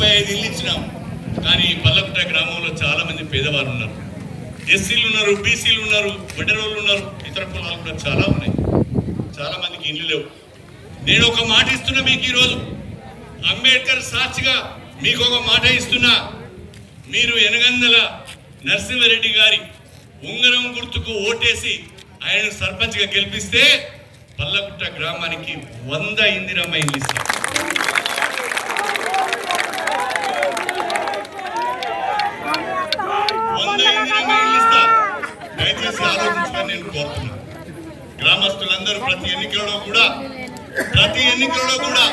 ముప్పై ఐదు ఇల్లు ఇచ్చినాం. కానీ పల్లపుట్ట గ్రామంలో చాలా మంది పేదవారు ఉన్నారు. ఎస్సీలు ఉన్నారు బీసీలు ఉన్నారు బిడ్డరోళ్ళు ఉన్నారు ఇతర కులాలు కూడా చాలా ఉన్నాయి. చాలా మందికి ఇల్లు లేవు. నేను ఒక మాట ఇస్తున్నా మీకు ఈరోజు. అంబేద్కర్ సాక్షిగా మీకు ఒక మాట ఇస్తున్నా. మీరు ఎనగందల నరసింహారెడ్డి గారి ఉంగరం గుర్తుకు ఓటేసి ఆయన సర్పంచ్గా గెలిపిస్తే పల్లపుట్ట గ్రామానికి వంద ఇందిరమ్మ ఇల్లు ఇస్తాం వంద ఇందిరమ్మ ఇల్లు ఇస్తాం దయచేసి ఆలోచించమని నేను కోరుతున్నాను గ్రామస్తులందరూ ప్రతి ఎన్నికలలో కూడా ప్రతి ఎన్నికలలో కూడా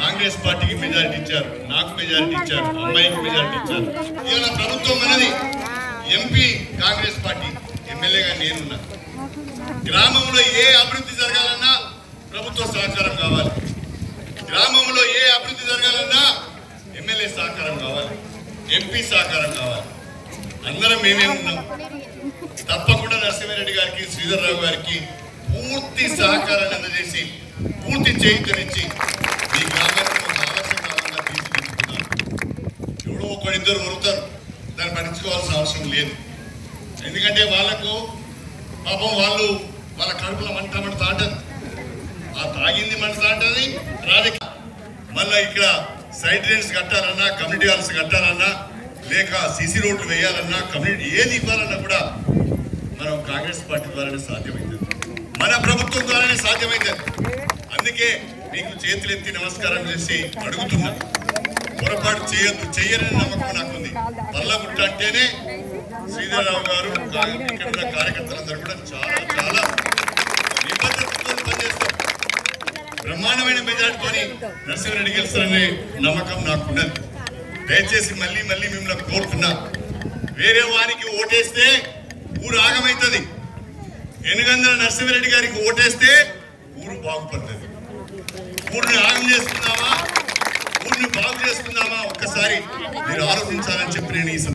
కాంగ్రెస్ పార్టీకి మెజారిటీ ఇచ్చారు నాకు మెజారిటీ ఇచ్చారు అమ్మాయికి మెజారిటీ ఇచ్చారు. ఇవాళ ప్రభుత్వం అనేది ఎంపీ కాంగ్రెస్ పార్టీ ఎమ్మెల్యేగా నేనున్నా. గ్రామంలో ఏ అభివృద్ధి జరగాలన్నా ప్రభుత్వ సహకారం కావాలి. గ్రామంలో ఏ అభివృద్ధి జరగాలన్నా ఎమ్మెల్యే సహకారం కావాలి ఎంపీ సహకారం కావాలి. అందరం మేమే ఉన్నాం. తప్పకుండా నరసింహారెడ్డి గారికి శ్రీధర్రావు గారికి పూర్తి సహకారాన్ని అందజేసి పూర్తి చేయించనిచ్చి ఈ గ్రామానికి ఒక ఆదర్శ గ్రామంగా తీర్చిదిద్దుతున్నాం ఎవడో ఒకరిద్దరు వరుతారు దాన్ని పట్టించుకోవాల్సిన అవసరం లేదు. ఎందుకంటే వాళ్ళకు పాపం వాళ్ళు వాళ్ళ కడుపులో మంట మంట తాటది ఆ తాగింది మంట తాటది రాజకీయ మళ్ళీ ఇక్కడ సైడ్ డ్రైన్స్ కట్టాలన్నా కమ్యూనిటీ హాల్స్ కట్టాలన్నా లేక సీసీ రోడ్లు వేయాలన్నా కమ్యూనిటీ ఏది ఇవ్వాలన్నా కూడా మనం కాంగ్రెస్ పార్టీ ద్వారానే సాధ్యమైంది. మన ప్రభుత్వం ద్వారానే సాధ్యమైంది. అందుకే మీకు చేతులెత్తి నమస్కారం చేసి అడుగుతున్నా. పొరపాటు చేయొద్దు చెయ్యరని నమ్మకం నాకుంది. పల్లగుట్ట అంటేనే శ్రీధరరావు గారు ఇక్కడ ఉన్న కార్యకర్తలందరూ కూడా చాలా చాలా నిబద్ధతతో పనిచేస్తాం. బ్రహ్మాండమైన మెజార్టీతోని నరసింహారెడ్డి గెలుస్తారనే నమ్మకం నాకున్నది. దయచేసి మళ్ళీ మళ్ళీ మిమ్మల్ని కోరుతున్నా. వేరే వారికి ఓటేస్తే ఊరు ఆగమవుతుంది ఎనుగందల నరసింహారెడ్డి గారికి ఓటేస్తే ఊరు బాగుపడుతుంది. ఊరిని ఆగం చేసుకుందామా? ఊరిని బాగు చేసుకుందామా? ఒక్కసారి మీరు ఆలోచించాలని చెప్పి నేను ఈ